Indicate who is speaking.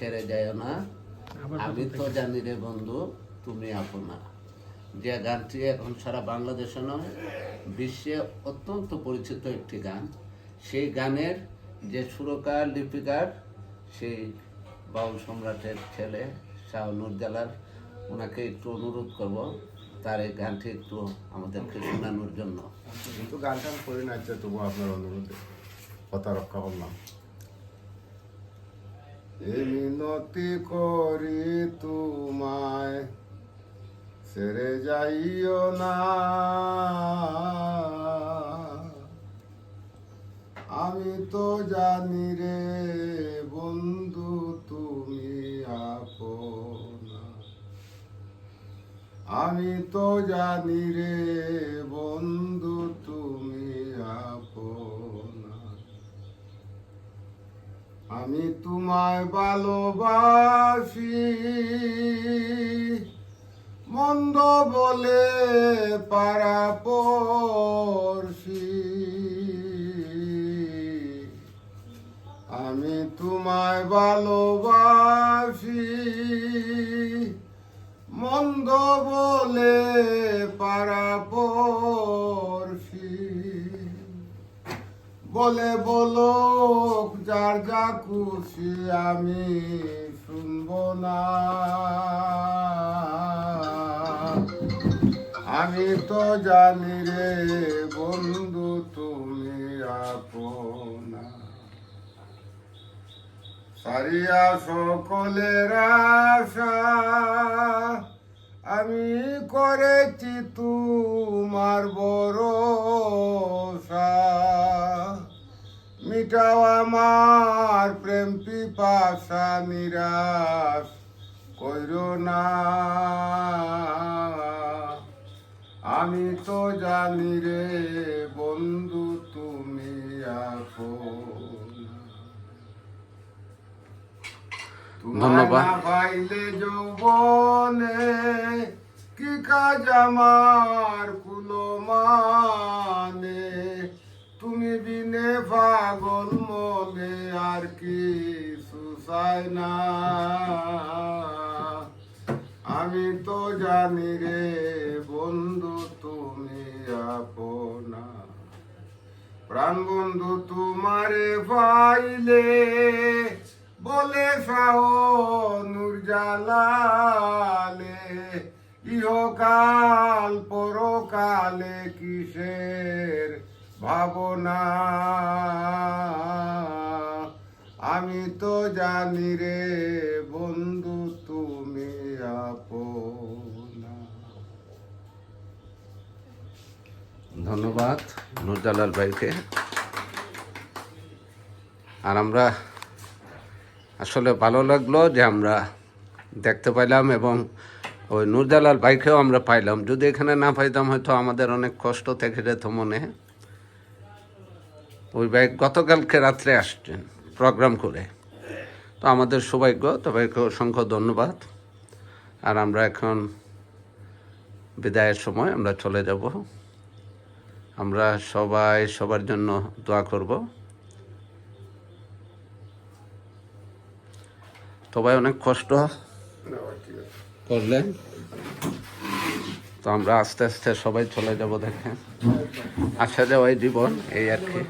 Speaker 1: ছেড়ে যায় না। আমি তো জানি রে বন্ধু তুমি আপনা। যে গানটি এখন সারা বাংলাদেশে নয় বিশ্বে অত্যন্ত পরিচিত একটি গান। সেই গানের যে সুরকার লিপিকার সেই বাউল সম্রাটের ছেলে শাহ নুরজালার ওনাকে একটু অনুরোধ করব তার এই গানটি একটু আমাদেরকে শোনানোর জন্য।
Speaker 2: কিন্তু গানটা আমি করি না আচ্ছা তবু আপনার অনুরোধে কথা রক্ষা করলাম। মিনতি করি তোমায়, সেরে যাইও না। আমি তো জানি রে বন্ধু, তুমি আপনা। আমি তো জানি রে বন্ধু তুমি আপনা আমি তোমায় ভালোবাসি। মন্দ বলে পারা পড়শি আমি তোমায় ভালোবাসি। মন্দ বলে পারা পড়শি বলে বলো, যার যা খুশি আমি শুনব না। আমি তো জানি রে বন্ধু, তুমি আপনা। সারিয়া সকলের আশা আমি করেছি তোমার ভরসা। মিটাও আমার প্রেম পিপাসা, নিরাশ কইর না। আমি তো জানি রে
Speaker 1: ধন্যবাদ।
Speaker 2: পাইলে যৌবনে কি কাজ আমার কুলো মানে তুমি বিনে পাগল মনে আর কি সুসাই না আমি তো জানি রে বন্ধু, তুমি আপনা প্রাণ বন্ধু, তোমারে পাইলে বলে সাহ জালালে, ইহকাল পরকালে কিসের ভাবনা? আমি তো জানি রে বন্ধু, তুমি আপনা।
Speaker 1: ধন্যবাদ নুরজালাল ভাইকে। আর আমরা আসলে ভালো লাগল যে আমরা দেখতে পাইলাম এবং ওই নুরজালাল ভাইকেও আমরা পাইলাম। যদি এখানে না পাইতাম, হয়তো আমাদের অনেক কষ্ট থেকে যেত মনে। ওই ভাই গতকালকে রাত্রে আসছেন প্রোগ্রাম করে। তো আমাদের সৌভাগ্য তবাইকে অসংখ্য ধন্যবাদ। আর আমরা এখন বিদায়ের সময় আমরা চলে যাব। আমরা সবাই সবার জন্য দোয়া করব। সবাই অনেক কষ্ট। করলেন। তো আমরা আস্তে আস্তে সবাই চলে যাব দেখেন আসা যাওয়াই জীবন, এই আর কি।